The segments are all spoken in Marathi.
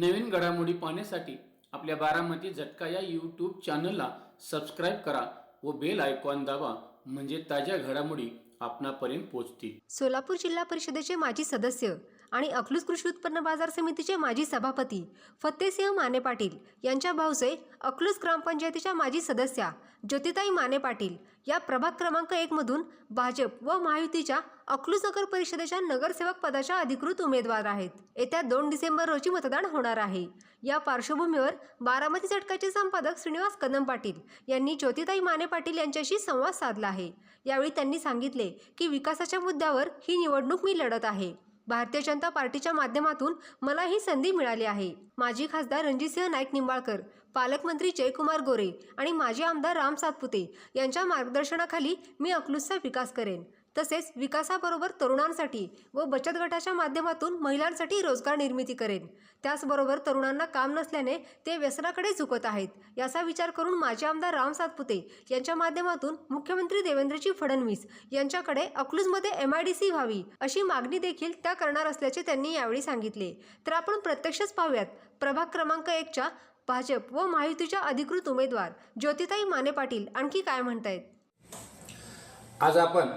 नवीन घडामोडी पाहण्यासाठी आपल्या बारामती झटका या यूट्यूब चॅनलला सबस्क्राईब करा व बेल आयकॉन दाबा म्हणजे ताज्या घडामोडी आपणापर्यंत पोहोचतील. सोलापूर जिल्हा परिषदेचे माजी सदस्य आणि अकलूज कृषी उत्पन्न बाजार समितीचे माजी सभापती फत्तेसिंह माने पाटील यांच्या भाऊचे अकलूज ग्रामपंचायतीच्या माजी सदस्या ज्योतिताई माने पाटील या प्रभाग क्रमांक एकमधून भाजप व महायुतीच्या अकलूज नगर परिषदेच्या नगरसेवक पदाच्या अधिकृत उमेदवार आहेत. येत्या दोन डिसेंबर रोजी मतदान होणार आहे. या पार्श्वभूमीवर बारामती झटकाचे संपादक श्रीनिवास कदम पाटील यांनी ज्योतिताई माने पाटील यांच्याशी संवाद साधला आहे. यावेळी त्यांनी सांगितले की विकासाच्या मुद्द्यावर ही निवडणूक मी लढत आहे. भारतीय जनता पार्टीच्या माध्यमातून मला ही संधी मिळाली आहे. माजी खासदार रणजितसिंह नाईक निंबाळकर पालकमंत्री जयकुमार गोरे आणि माजी आमदार राम सातपुते यांच्या मार्गदर्शनाखाली मी अकलूजचा विकास करेन. तसेच विकासाबरोबर तरुणांसाठी व बचत गटाच्या माध्यमातून महिलांसाठी रोजगार निर्मिती करेन. त्याचबरोबर तरुणांना काम नसल्याने ते व्यसनाकडे झुकत आहेत याचा विचार करून माजी आमदार राम सातपुते यांच्या माध्यमातून मुख्यमंत्री देवेंद्रजी फडणवीस यांच्याकडे अकलूजमध्ये एम आय डी सी व्हावी अशी मागणी देखील त्या करणार असल्याचे त्यांनी यावेळी सांगितले. तर आपण प्रत्यक्षच पाहूयात. प्रभाग क्रमांक एकच्या भाजप व महायुतीच्या अधिकृत उमेदवार ज्योतिताई माने पाटील आणखी काय म्हणतायत? आज आपण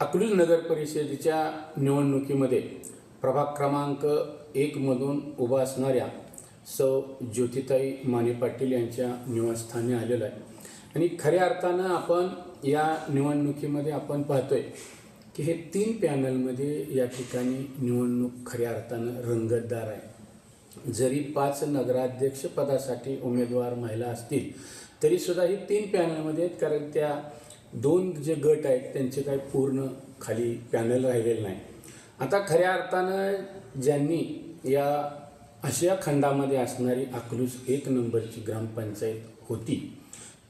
अकलूज नगर परिषदेच्या निवडणुकीमध्ये प्रभाग क्रमांक एकमधून उभा असणाऱ्या सौ ज्योतिताई माने पाटील यांच्या निवासस्थानी आलेलो आहे. आणि खऱ्या अर्थानं आपण या निवडणुकीमध्ये आपण पाहतोय की हे तीन पॅनलमध्ये या ठिकाणी निवडणूक खऱ्या अर्थानं रंगतदार आहे. जरी पाच नगराध्यक्ष पदासाठी उमेदवार महिला असतील तरीसुद्धा ही तीन पॅनलमध्ये आहेत कारण त्या दोन जे गट आहेत त्यांचे काही पूर्ण खाली पॅनल राहिलेलं नाही. आता खऱ्या अर्थानं ज्यांनी या आशिया खंडामध्ये असणारी अकलूस एक नंबरची ग्रामपंचायत होती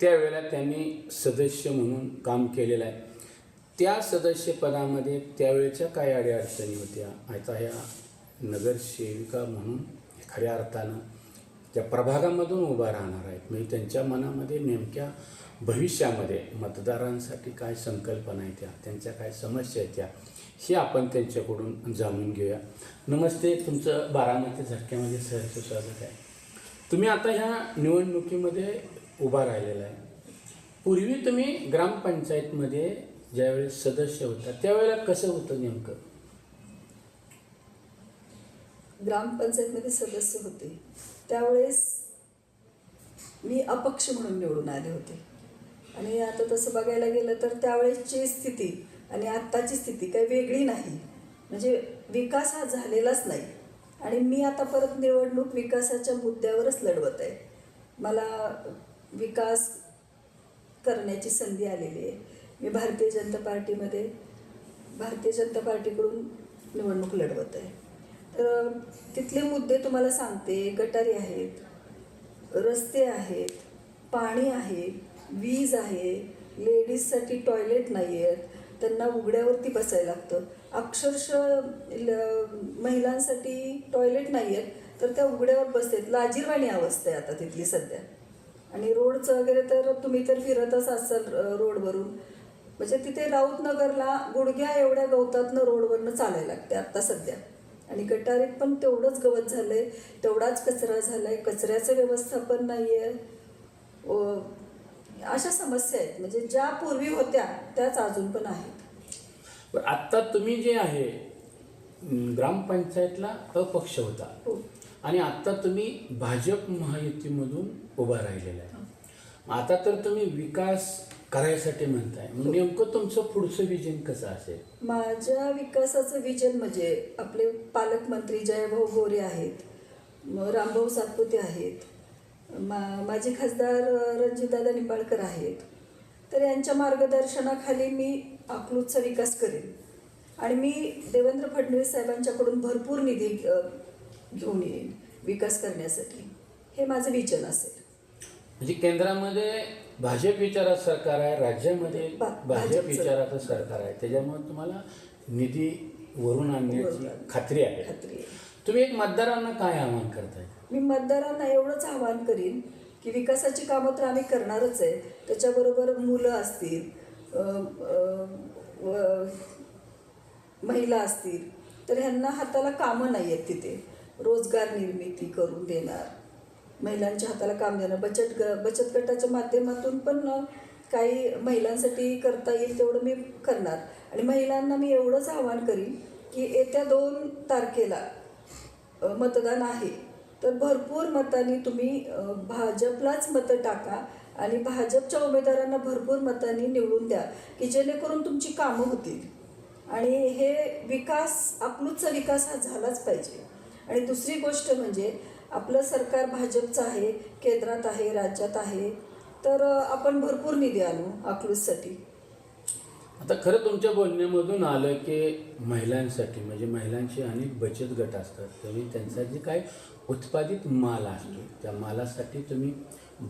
त्यावेळेला त्यांनी सदस्य म्हणून काम केलेलं आहे. त्या सदस्यपदामध्ये त्यावेळेच्या काय अडीअडचणी होत्या. आता ह्या नगरसेविका म्हणून खऱ्या अर्थानं त्या प्रभागामधून उभा राहणार आहेत. म्हणजे त्यांच्या मनामध्ये नेमक्या भविष्यामध्ये मतदारांसाठी काय संकल्पना आहेत त्या त्यांच्या काय समस्या आहेत त्या हे आपण त्यांच्याकडून जाणून घेऊया. नमस्ते तुमचं बारामती झटक्यामध्ये सहर्ष स्वागत आहे. तुम्ही आता ह्या निवडणुकीमध्ये उभा राहिलेला आहे. पूर्वी तुम्ही ग्रामपंचायतमध्ये ज्यावेळेस सदस्य होता त्यावेळेला कसं होतं नेमकं? ग्रामपंचायतमध्ये सदस्य होते. त्यावेळेस मी अपक्ष म्हणून निवडून आले होते. आणि आता तसं बघायला गेलं तर त्यावेळेसची स्थिती आणि आत्ताची स्थिती काही वेगळी नाही. म्हणजे विकास हा झालेलाच नाही. आणि मी आता परत निवडणूक विकासाच्या मुद्द्यावरच लढवत आहे. मला विकास करण्याची संधी आलेली आहे. मी भारतीय जनता पार्टीमध्ये भारतीय जनता पार्टीकडून निवडणूक लढवत आहे. तर तिथले मुद्दे तुम्हाला सांगते. गटारी आहेत रस्ते आहेत पाणी आहे वीज आहे लेडीजसाठी टॉयलेट नाही आहेत त्यांना उघड्यावरती बसायला लागतं. अक्षरशः ल महिलांसाठी टॉयलेट नाही आहेत तर त्या उघड्यावर बसतात. लाजीरवाणी अवस्था आहे आता तिथली सध्या. आणि रोडचं वगैरे तर तुम्ही तर फिरतच असाल रोडवरून. म्हणजे तिथे राऊतनगरला गुडघ्या एवढ्या गवतातनं रोडवरनं चालायला लागते आत्ता सध्या. आणि गटारीत पण तेवढंच गवत झालंय तेवढाच कचरा झालाय कचऱ्याचं व्यवस्थापन नाही आहे अशा समस्या आहेत. म्हणजे ज्या पूर्वी होत्या त्याच अजून पण आहेत. आत्ता तुम्ही जे आहे ग्रामपंचायतला अपक्ष होता. हो. आणि आता तुम्ही भाजप महायुतीमधून उभा राहिलेला आहे. आता तर तुम्ही विकास करायसाठी म्हणताय. मग नेमकं तुमचं पुढचं विजन कसं असेल? माझ्या विकासाचं विजन म्हणजे आपले पालकमंत्री जयभाऊ गोरे आहेत रामभाऊ सातपुते आहेत मा माझे खासदार रणजितदादा निंबाळकर आहेत. तर यांच्या मार्गदर्शनाखाली मी अकलूजचा विकास करेन. आणि मी देवेंद्र फडणवीस साहेबांच्याकडून भरपूर निधी घेऊन येईन विकास करण्यासाठी. हे माझं विजन असेल. म्हणजे केंद्रामध्ये भाजप विचारात सरकार आहे राज्यामध्ये भाजप. विचाराचं सरकार आहे. त्याच्यामुळे तुम्हाला निधी वरून आणण्याची खात्री आहे. खात्री आहे. तुम्ही एक मतदारांना काय आवाहन करताय? मी मतदारांना एवढंच आवाहन करीन की विकासाची कामं तर आम्ही करणारच आहे. त्याच्याबरोबर मुलं असतील महिला असतील तर ह्यांना हाताला कामं नाही आहेत तिथे. रोजगार निर्मिती करून देणार. महिलांच्या हाताला काम देणं. बचत ग बचत गटाच्या माध्यमातून पण काही महिलांसाठी करता येईल तेवढं मी करणार. आणि महिलांना मी एवढंच आवाहन करीन की येत्या दोन तारखेला मतदान आहे. तर भरपूर मतांनी तुम्ही भाजपलाच मतं टाका आणि भाजपच्या उमेदवारांना भरपूर मतांनी निवडून द्या की जेणेकरून तुमची कामं होतील. आणि हे विकास आपलूचा विकास हा झालाच पाहिजे. आणि दुसरी गोष्ट म्हणजे आपलं सरकार भाजपचं आहे केंद्रात आहे राज्यात आहे तर आपण भरपूर निधी आणू अकलूजसाठी आता खरं तुमच्या बोलण्यामधून आलं की महिलांसाठी म्हणजे महिलांचे अनेक बचत गट असतात तुम्ही त्यांचा जे काय उत्पादित माल असतो त्या मालासाठी तुम्ही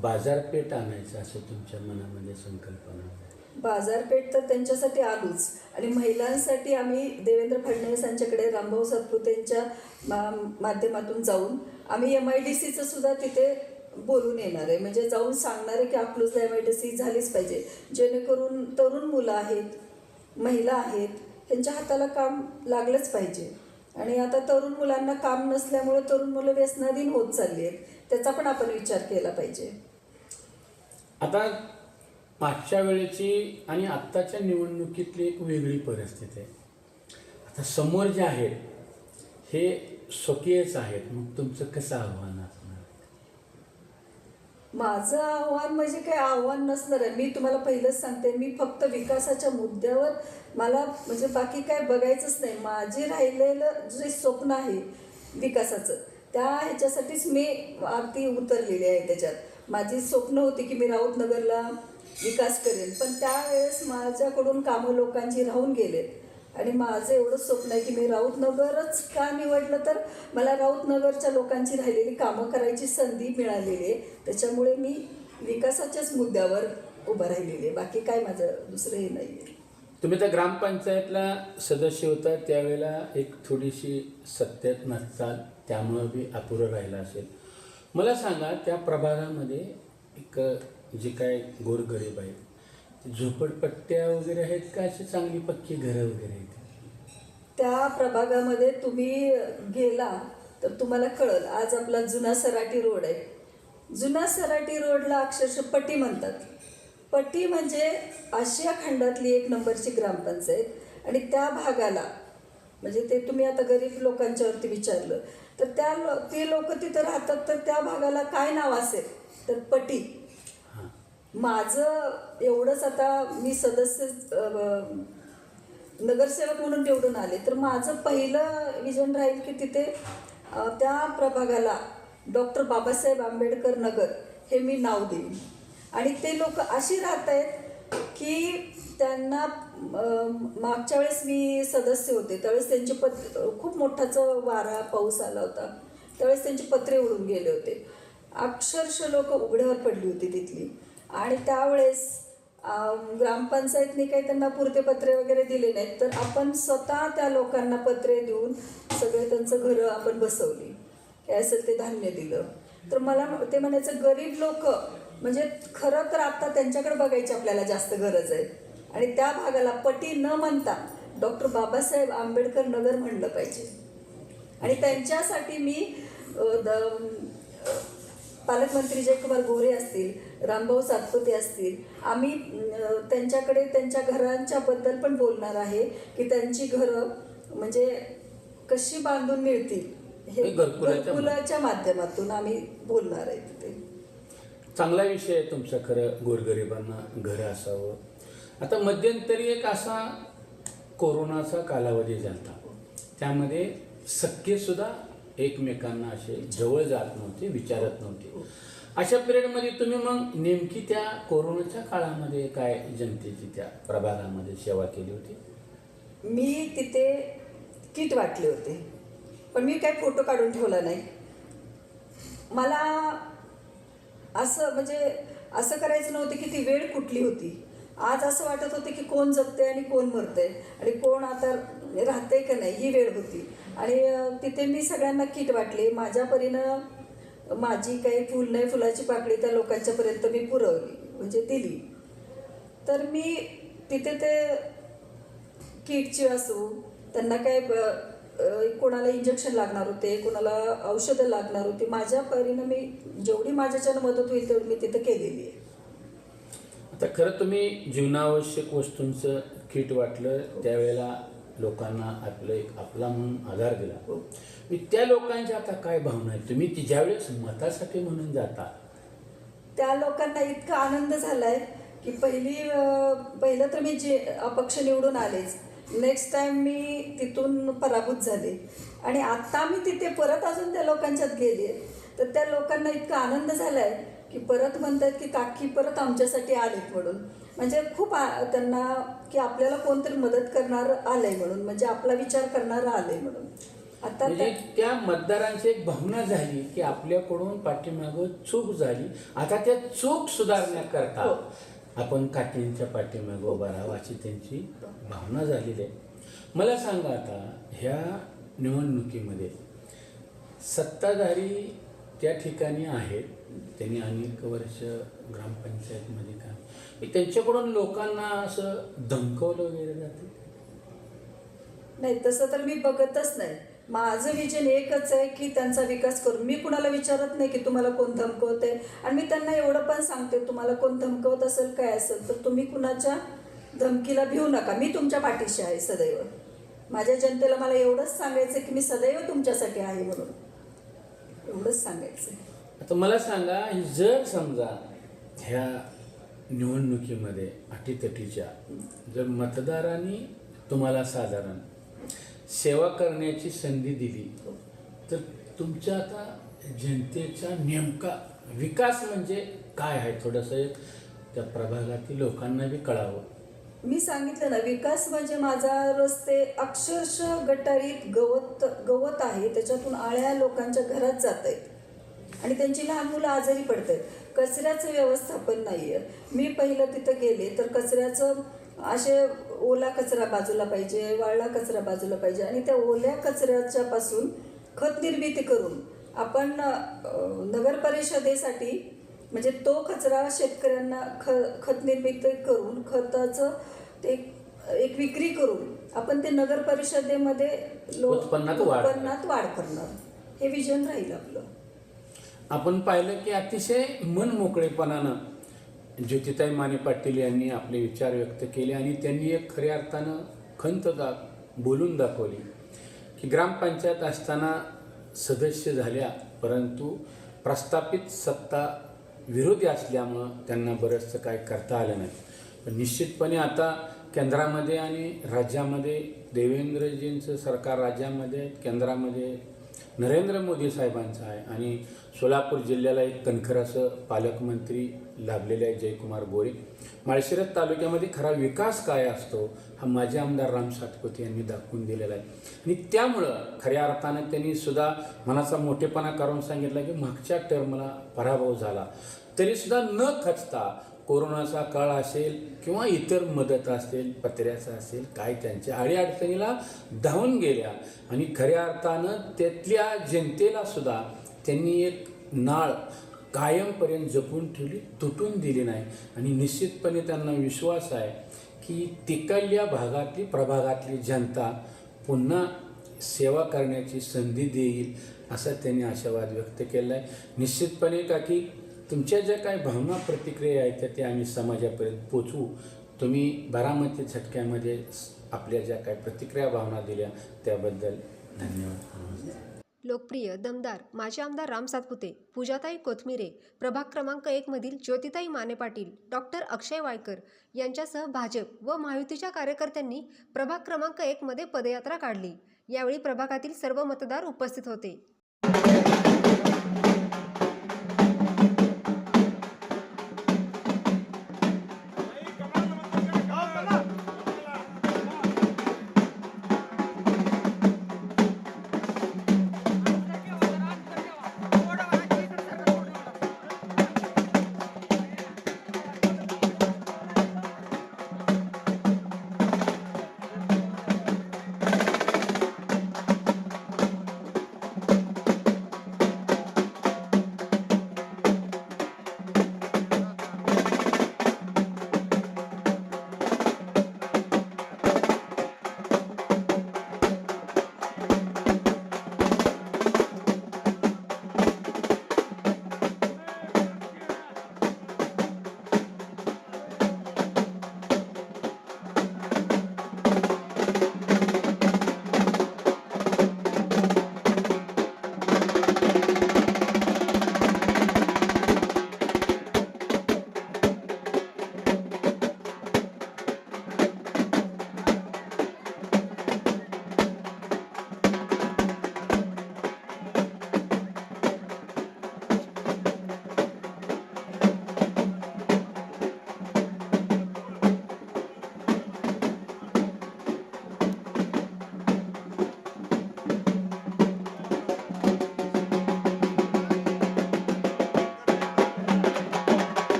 बाजारपेठ आणायचं असं तुमच्या मनामध्ये संकल्पना बाजारपेठ तर त्यांच्यासाठी आलूच आणि महिलांसाठी आम्ही देवेंद्र फडणवीस यांच्याकडे रामभाऊ सातपुतेंच्या मा- माध्यमातून जाऊन आम्ही एम आय डी सीचं सुद्धा तिथे बोलून येणार आहे. म्हणजे जाऊन सांगणार आहे की अकलूजला एम आय डी सी झालीच पाहिजे. जेणेकरून तरुण मुलं आहेत महिला आहेत त्यांच्या हाताला काम लागलंच पाहिजे. आणि आता तरुण मुलांना काम नसल्यामुळे तरुण मुलं व्यसनाधीन होत चालली आहेत. त्याचा पण आपण विचार केला पाहिजे. आता मागच्या वेळेची आणि आत्ताच्या निवडणुकीतली एक वेगळी परिस्थिती आहे. आता समोर जे आहेत हे स्वकीयच आहेत. मग तुमचं कसं आव्हान असणार? माझं आव्हान म्हणजे काय? आव्हान नसणार आहे. मी तुम्हाला पहिलंच सांगते मी फक्त विकासाच्या मुद्द्यावर मला म्हणजे बाकी काय बघायचंच नाही. माझे राहिलेलं जे स्वप्न आहे विकासाचं त्या ह्याच्यासाठीच मी आरती उतरलेली आहे त्याच्यात. माझी स्वप्न होती की मी राऊतनगरला विकास करेन पण त्यावेळेस माझ्याकडून कामं लोकांची राहून गेलेत. आणि माझं एवढं स्वप्न आहे की मी राऊतनगरच का निवडलं तर मला राऊतनगरच्या लोकांची राहिलेली कामं करायची संधी मिळालेली आहे. त्याच्यामुळे मी विकासाच्याच मुद्द्यावर उभं राहिलेली आहे. बाकी काय माझं दुसरं हे नाही आहे तुम्ही तर ग्रामपंचायतला सदस्य होता त्यावेळेला एक थोडीशी सत्तेत नसताल त्यामुळं बी अपुरं राहिलं असेल. मला सांगा त्या प्रभागामध्ये एक जे काय गोरगरीब आहेत झोपडपट्ट्या वगैरे आहेत का अशी चांगली पक्की घरं वगैरे आहेत? त्या प्रभागामध्ये तुम्ही गेला तर तुम्हाला कळल. आज आपला जुना सराटी रोड आहे. जुना सराटी रोडला अक्षरशः पट्टी म्हणतात. पट्टी म्हणजे आशिया खंडातली एक नंबरची ग्रामपंचायत आणि त्या भागाला म्हणजे ते तुम्ही आता गरीब लोकांच्यावरती विचारलं तर त्या लो ते लोक तिथं राहतात तर त्या भागाला काय नाव असेल? तर पटी. माझं एवढंच आता मी सदस्य नगरसेवक म्हणून निवडून आले. तर माझं पहिलं विजन राहील की तिथे त्या प्रभागाला डॉक्टर बाबासाहेब आंबेडकर नगर हे मी नाव देईन. आणि ते लोक अशी राहत आहेत की त्यांना मागच्या वेळेस मी सदस्य होते. त्यावेळेस त्यांचे पत खूप मोठाचं वारा पाऊस आला होता. त्यावेळेस त्यांचे पत्रे उडून गेले होते. अक्षरशः लोक उघड्यावर पडली होती तिथली. आणि त्यावेळेस ग्रामपंचायतने काही त्यांना पुरते पत्रे वगैरे दिले नाहीत तर आपण स्वतः त्या लोकांना पत्रे देऊन सगळे त्यांचं घरं आपण बसवली. काय असेल ते धान्य दिलं. तर मला ते म्हणायचं गरीब लोक म्हणजे खरं तर आता त्यांच्याकडे बघायची आपल्याला जास्त गरज आहे. आणि त्या भागाला पटी न म्हणता डॉक्टर बाबासाहेब आंबेडकर नगर म्हणलं पाहिजे. आणि त्यांच्यासाठी मी द पालकमंत्री जयकुमार गोरे असतील रामभाऊ सातपुते असतील. आम्ही त्यांच्याकडे त्यांच्या घरांच्याबद्दल पण बोलणार आहे की त्यांची घरं म्हणजे कशी बांधून मिळतील हे घरकुलाच्या माध्यमातून आम्ही बोलणार आहे तिथे. चांगला विषय आहे तुमचा खरं गोरगरिबांना घरं असावं. आता मध्यंतरी एक असा कोरोनाचा कालावधी झाला. त्यामध्ये सख्येसुद्धा एकमेकांना असे जवळ जात नव्हते विचारत नव्हते. अशा पिरियडमध्ये तुम्ही मग नेमकी त्या कोरोनाच्या काळामध्ये काय जनतेची त्या प्रभागामध्ये सेवा केली होती? मी तिथे किट वाटले होते. पण मी काही फोटो काढून ठेवला नाही. मला असं म्हणजे असं करायचं नव्हतं की ती वेळ कुठली होती. आज असं वाटत होतं की कोण जगते आणि कोण मरतंय. आणि कोण आता राहते का नाही ही वेळ होती. आणि तिथे मी सगळ्यांना किट वाटले. माझ्या परीनं माझी काही फुल नाही फुलाची पाकळी त्या लोकांच्यापर्यंत मी पुरवली म्हणजे दिली. तर मी तिथे ते किटची असो त्यांना काय कोणाला इंजेक्शन लागणार होते कोणाला औषधं लागणार होती माझ्या परीनं मी जेवढी माझ्याच्यानं मदत होईल तेवढी मी तिथं केलेली आहे. आता खरं तुम्ही जीवनावश्यक वस्तूंचं किट वाटलं त्यावेळेला लोकांना आपलं एक आपला म्हणून आधार दिला. हो. मी त्या लोकांच्या आता काय भावना आहेत? तुम्ही ती ज्यावेळेस मतासाठी म्हणून जाता. त्या लोकांना इतका आनंद झालाय की पहिली पहिलं तर मी जे अपक्ष निवडून आलेच. नेक्स्ट टाइम मी तिथून पराभूत झाले. आणि आत्ता मी तिथे परत अजून त्या लोकांच्यात गेले तर त्या लोकांना इतका आनंद झालाय की परत म्हणतात की काकी परत आमच्यासाठी आलेत म्हणून. म्हणजे खूप त्यांना की आपल्याला कोणतरी मदत करणार आलंय म्हणून म्हणजे आपला विचार करणारं आलंय म्हणून. आता म्हणजे त्या- त्या मतदारांची एक भावना झाली की आपल्याकडून पाठीमागं चूक झाली. आता त्या चूक सुधारण्याकरता हो. आपण काकींच्या पाठीमागं उभा राहावं अशी त्यांची भावना झालेली आहे. मला सांगा आता ह्या निवडणुकीमध्ये सत्ताधारी त्या ठिकाणी आहेत त्यांनी अनेक वर्ष ग्रामपंचायतमध्ये काम म्हणजे त्यांच्याकडून लोकांना असं धमकवलं वगैरे जाते? नाही तसं तर मी बघतच नाही. माझं विजन एकच आहे की त्यांचा विकास करू. मी कुणाला विचारत नाही की तुम्हाला कोण धमकवते आणि मी त्यांना एवढं पण सांगते तुम्हाला कोण धमकवत असेल काय असेल तर तुम्ही कुणाच्या धमकीला भिवू नका. मी तुमच्या पाठीशी आहे सदैव. माझ्या जनतेला मला एवढंच सांगायचं की मी सदैव तुमच्यासाठी आहे म्हणून. एवढंच सांगायचं आहे आता मला सांगा जर समजा ह्या निवडणुकीमध्ये अटीतटीच्या जर मतदारांनी तुम्हाला साधारण सेवा करण्याची संधी दिली तर तुमच्या आता जनतेचा नेमका विकास म्हणजे काय आहे? थोडंसं एक त्या प्रभागातील लोकांना बी कळावं. मी सांगितलं ना विकास म्हणजे माझा रस्ते अक्षरशः गटारीत गवत गवत आहे त्याच्यातून आळ्या लोकांच्या घरात जात आहेत आणि त्यांची लहान मुलं आजारी पडत आहेत कचऱ्याचं व्यवस्थापन नाही आहे मी पहिलं तिथं गेले तर कचऱ्याचं असे ओला कचरा बाजूला पाहिजे वाळला कचरा बाजूला पाहिजे आणि त्या ओल्या कचऱ्याच्या पासून खत निर्मिती करून आपण नगर परिषदेसाठी म्हणजे तो कचरा शेतकऱ्यांना ख खत निर्मिती करून खताचं ते एक विक्री करून आपण ते नगर परिषदेमध्ये लो उत्पन्नात वाढ उत्पन्नात वाढ करणार. हे विजन राहील आपलं. आपण पाहिलं की अतिशय मन मोकळेपणानं ज्योतिताई माने पाटील यांनी आपले विचार व्यक्त केले आणि त्यांनी एक खऱ्या अर्थानं खंत दा बोलून दाखवली की ग्रामपंचायत असताना सदस्य झाल्या परंतु प्रस्थापित सत्ता विरोधी असल्यामुळं त्यांना बरंचसं काय करता आलं नाही. पण निश्चितपणे आता केंद्रामध्ये आणि राज्यामध्ये देवेंद्रजींचं सरकार राज्यामध्ये केंद्रामध्ये नरेंद्र मोदी साहेबांचा आहे आणि सोलापूर जिल्ह्याला एक कणखर असं पालकमंत्री लाभलेले आहे जयकुमार गोरे. माळशिरस तालुक्यामध्ये खरा विकास काय असतो हा माजी आमदार राम सातपुते यांनी दाखवून दिलेला आहे. आणि त्यामुळं खऱ्या अर्थानं त्यांनी सुद्धा मनाचा मोठेपणा करून सांगितलं की मागच्या टर्मला पराभव झाला. तरीसुद्धा न खचता कोरोनाचा काळ असेल किंवा इतर मदत असेल पत्र्याचं असेल काय त्यांच्या अडीअडचणीला धावून गेल्या. आणि खऱ्या अर्थानं त्यातल्या जनतेला सुद्धा त्यांनी एक नाळ कायमपर्यंत जपून ठेवली तुटून दिली नाही. आणि निश्चितपणे त्यांना विश्वास आहे की तिकडल्या भागातली प्रभागातली जनता पुन्हा सेवा करण्याची संधी देईल असा त्यांनी आशावाद व्यक्त केला आहे निश्चितपणे का की तुमच्या ज्या काही भावना प्रतिक्रिया आहेत त्या त्या आम्ही समाजापर्यंत पोचवू. तुम्ही बारामती झटक्यामध्ये आपल्या ज्या काही प्रतिक्रिया भावना दिल्या त्याबद्दल धन्यवाद. लोकप्रिय दमदार माजी आमदार राम सातपुते पूजाताई कोथमिरे प्रभाग क्रमांक एकमधील ज्योतिताई माने पाटील डॉक्टर अक्षय वायकर यांच्यासह भाजप व महायुतीच्या कार्यकर्त्यांनी प्रभाग क्रमांक एकमध्ये पदयात्रा काढली. यावेळी प्रभागातील सर्व मतदार उपस्थित होते.